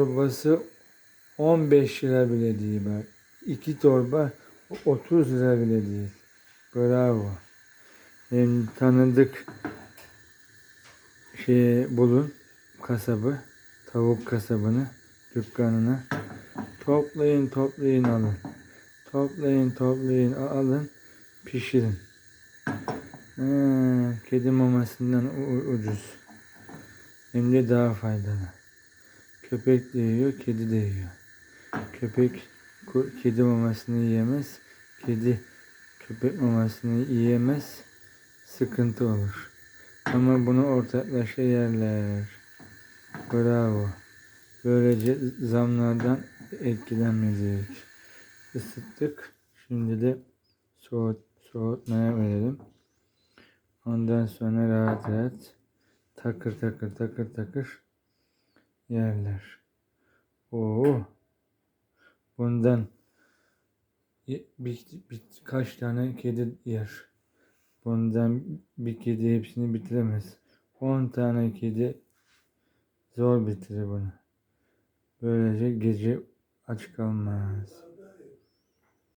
Torbası 15 lira bile değil bak. İki torba 30 lira bile değil. Bravo. Benim tanıdık şey bulun kasabı, tavuk kasabını, dükkanına. Toplayın, toplayın alın. Toplayın, toplayın alın, pişirin. Ha, kedi mamasından ucuz. Hem de daha faydalı. Köpek de yiyor, kedi de yiyor. Köpek kedi mamasını yiyemez. Kedi köpek mamasını yiyemez. Sıkıntı olur. Ama bunu ortaklaşa yerler. Bravo. Böylece zamlardan etkilenmedik. Isıttık. Şimdi de soğut, soğutmaya verelim. Ondan sonra rahat rahat takır takır takır takır yerler. Oo. Bundan bir, bir, birkaç tane kedi yer. Bundan bir kedi hepsini bitiremez. 10 tane kedi zor bitirir bunu. Böylece gece aç kalmaz.